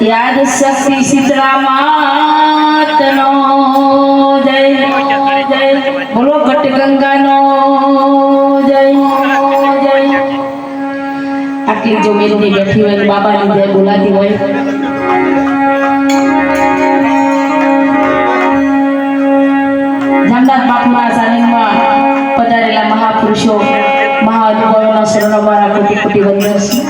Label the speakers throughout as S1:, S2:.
S1: યાદ શક્તિ શીતળા માતનો જય જય બોલો ઘટ ગંગાનો જય જય આટલી જો મેલની બેઠી હોય બાબાની જય બોલાતી હોય પધારેલા મહાપુરુષો મહાઅનુભાવોના શરણો મારા કોટી કોટી વંદન છે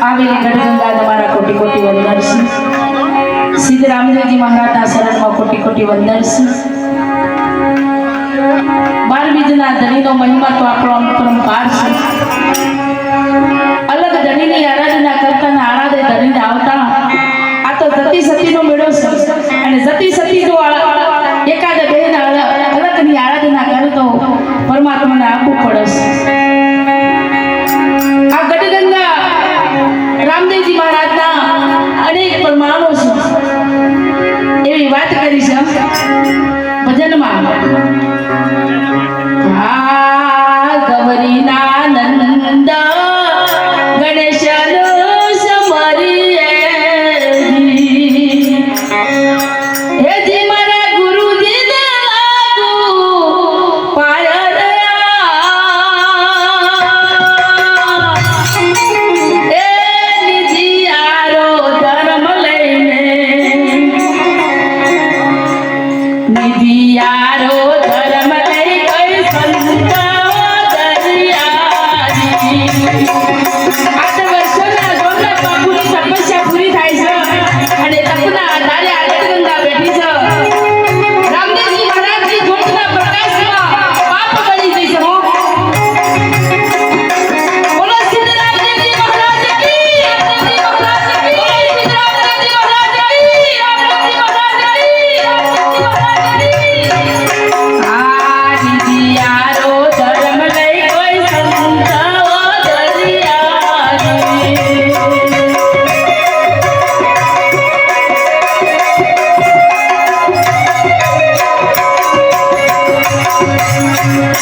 S1: આવેલી ગઢગંગા તમારા કોટી કોટી વંદન છે સિદ્ધ રામદેવજી મહારાજના શરણમાં કોટી કોટી વંદન છે બાર બીજના તો આપણો પરંપાર છે. પરમાત્માને આપવું પડે છે આ ગઢગંગા રામદેવજી મહારાજના અનેક પ્રમાણો છે. એવી વાત કરી છે ભજનમાં.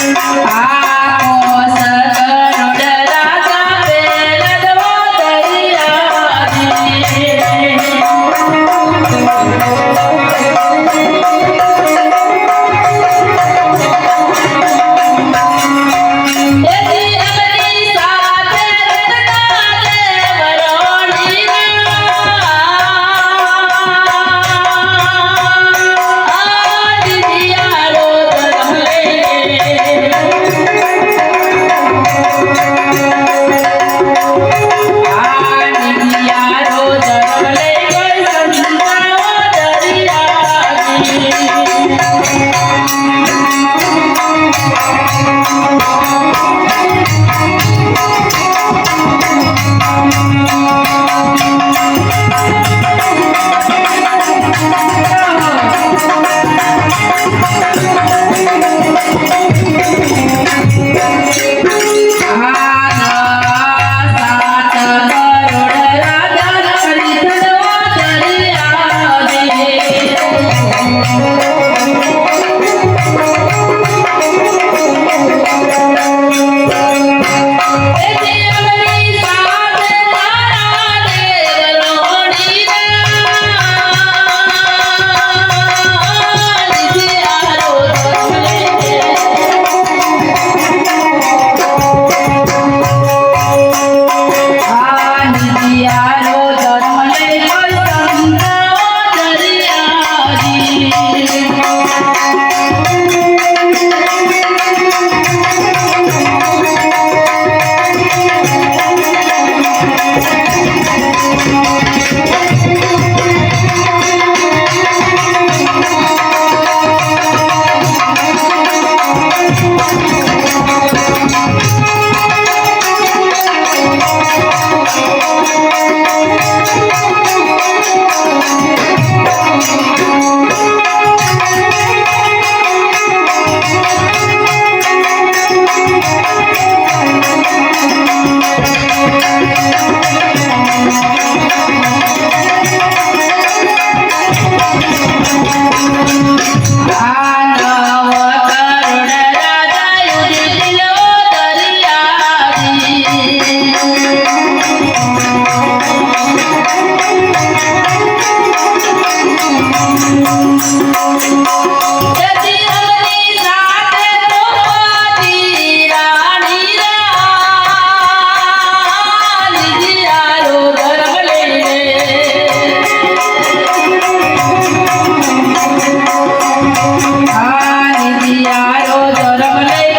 S1: આ I'm યારો ધર્મ લઈ